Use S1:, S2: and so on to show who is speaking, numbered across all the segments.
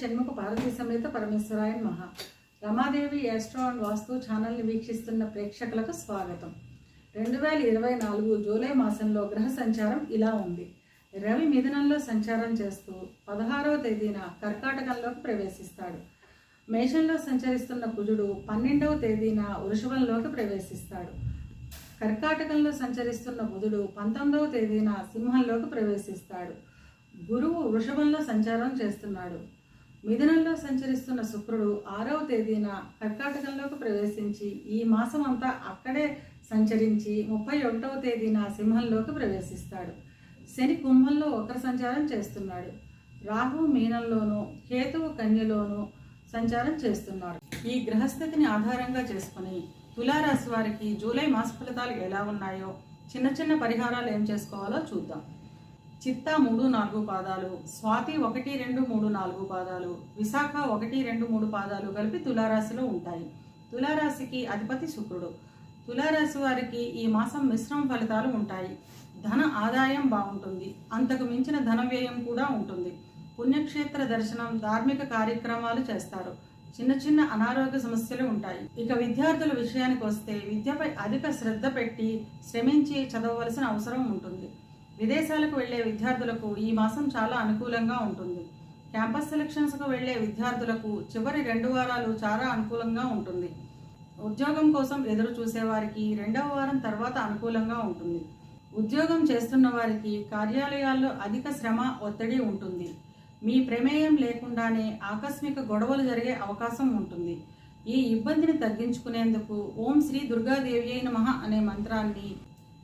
S1: షణ్ముఖ పార్వతీ సమేత పరమేశ్వరాయన్ మహా Ramadevi astro and వాస్తు ఛానల్ని వీక్షిస్తున్న ప్రేక్షకులకు స్వాగతం. రెండు వేల ఇరవై నాలుగు జూలై మాసంలో గ్రహ సంచారం ఇలా ఉంది. రవి మిథునంలో సంచారం చేస్తూ పదహారవ తేదీన కర్కాటకంలోకి ప్రవేశిస్తాడు. మేషంలో సంచరిస్తున్న కుజుడు పన్నెండవ తేదీన వృషభంలోకి ప్రవేశిస్తాడు. కర్కాటకంలో సంచరిస్తున్న బుధుడు పంతొమ్మిదవ తేదీన సింహంలోకి ప్రవేశిస్తాడు. గురువు వృషభంలో సంచారం చేస్తున్నాడు. మిథునంలో సంచరిస్తున్న శుక్రుడు ఆరవ తేదీన కర్కాటకంలోకి ప్రవేశించి ఈ మాసం అంతా అక్కడే సంచరించి ముప్పై ఒకటవ తేదీన సింహంలోకి ప్రవేశిస్తాడు. శని కుంభంలో ఒకరు సంచారం చేస్తున్నాడు. రాహు మీనంలోనూ కేతువు కన్యలోనూ సంచారం చేస్తున్నారు. ఈ గ్రహస్థితిని ఆధారంగా చేసుకుని తులారాశి వారికి జూలై మాస ఫలితాలు ఎలా ఉన్నాయో చిన్న చిన్న పరిహారాలు ఏం చేసుకోవాలో చూద్దాం. చిత్తా మూడు నాలుగు పాదాలు స్వాతి ఒకటి రెండు మూడు నాలుగు పాదాలు విశాఖ ఒకటి రెండు మూడు పాదాలు కలిపి తులారాశిలో ఉంటాయి. తులారాశికి అధిపతి శుక్రుడు. తులారాశి వారికి ఈ మాసం మిశ్రమ ఫలితాలు ఉంటాయి. ధన ఆదాయం బాగుంటుంది. అంతకు మించిన ధన వ్యయం కూడా ఉంటుంది. పుణ్యక్షేత్ర దర్శనం ధార్మిక కార్యక్రమాలు చేస్తారు. చిన్న చిన్న అనారోగ్య సమస్యలు ఉంటాయి. ఇక విద్యార్థుల విషయానికి వస్తే విద్యపై అధిక శ్రద్ధ పెట్టి శ్రమించి చదవవలసిన అవసరం ఉంటుంది. విదేశాలకు వెళ్ళే విద్యార్థులకు ఈ మాసం చాలా అనుకూలంగా ఉంటుంది. క్యాంపస్ సెలక్షన్స్కు వెళ్ళే విద్యార్థులకు చివరి రెండు వారాలు చాలా అనుకూలంగా ఉంటుంది. ఉద్యోగం కోసం ఎదురు చూసేవారికి రెండవ వారం తర్వాత అనుకూలంగా ఉంటుంది. ఉద్యోగం చేస్తున్న వారికి కార్యాలయాల్లో అధిక శ్రమ ఒత్తిడి ఉంటుంది. మీ ప్రమేయం లేకుండానే ఆకస్మిక గొడవలు జరిగే అవకాశం ఉంటుంది. ఈ ఇబ్బందిని తగ్గించుకునేందుకు ఓం శ్రీ దుర్గాదేవి అయిన మహా అనే మంత్రాన్ని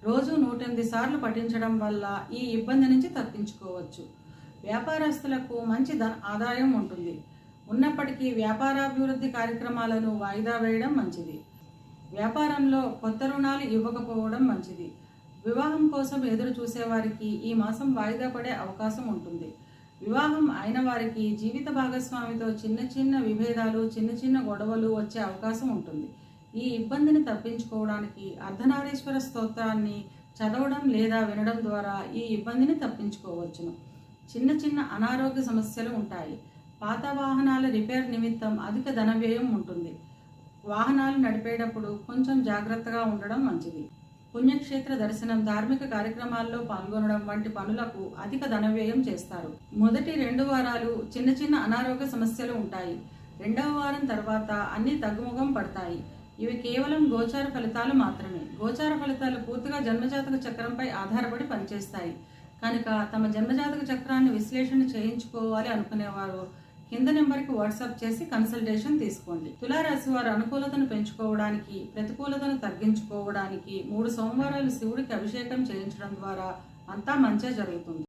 S1: రోజు నూటెనిమిది సార్లు పఠించడం వల్ల ఈ ఇబ్బంది నుంచి తప్పించుకోవచ్చు. వ్యాపారస్తులకు మంచి ధన ఆదాయం ఉంటుంది. ఉన్నప్పటికీ వ్యాపారాభివృద్ధి కార్యక్రమాలను వాయిదా వేయడం మంచిది. వ్యాపారంలో కొత్త రుణాలు ఇవ్వకపోవడం మంచిది. వివాహం కోసం ఎదురు చూసేవారికి ఈ మాసం వాయిదా పడే అవకాశం ఉంటుంది. వివాహం అయిన వారికి జీవిత భాగస్వామితో చిన్న చిన్న విభేదాలు చిన్న చిన్న గొడవలు వచ్చే అవకాశం ఉంటుంది. ఈ ఇబ్బందిని తప్పించుకోవడానికి అర్ధనారీశ్వర స్తోత్రాన్ని చదవడం లేదా వినడం ద్వారా ఈ ఇబ్బందిని తప్పించుకోవచ్చును. చిన్న చిన్న అనారోగ్య సమస్యలు ఉంటాయి. పాత వాహనాల రిపేర్ నిమిత్తం అధిక ధన వ్యయం ఉంటుంది. వాహనాలు నడిపేటప్పుడు కొంచెం జాగ్రత్తగా ఉండడం మంచిది. పుణ్యక్షేత్ర దర్శనం ధార్మిక కార్యక్రమాల్లో పాల్గొనడం వంటి పనులకు అధిక ధన వ్యయం చేస్తారు. మొదటి రెండు వారాలు చిన్న చిన్న అనారోగ్య సమస్యలు ఉంటాయి. రెండవ వారం తర్వాత అన్ని తగ్గుముఖం పడతాయి. ఇవి కేవలం గోచార ఫలితాలు మాత్రమే. గోచార ఫలితాలు పూర్తిగా జన్మజాతక చక్రంపై ఆధారపడి పనిచేస్తాయి. కనుక తమ జన్మజాతక చక్రాన్ని విశ్లేషణ చేయించుకోవాలి అనుకునేవారు కింద నెంబర్కి వాట్సాప్ చేసి కన్సల్టేషన్ తీసుకోండి. తులారాశి వారు అనుకూలతను పెంచుకోవడానికి ప్రతికూలతను తగ్గించుకోవడానికి మూడు సోమవారాలు శివుడికి అభిషేకం చేయించడం ద్వారా అంతా మంచే జరుగుతుంది.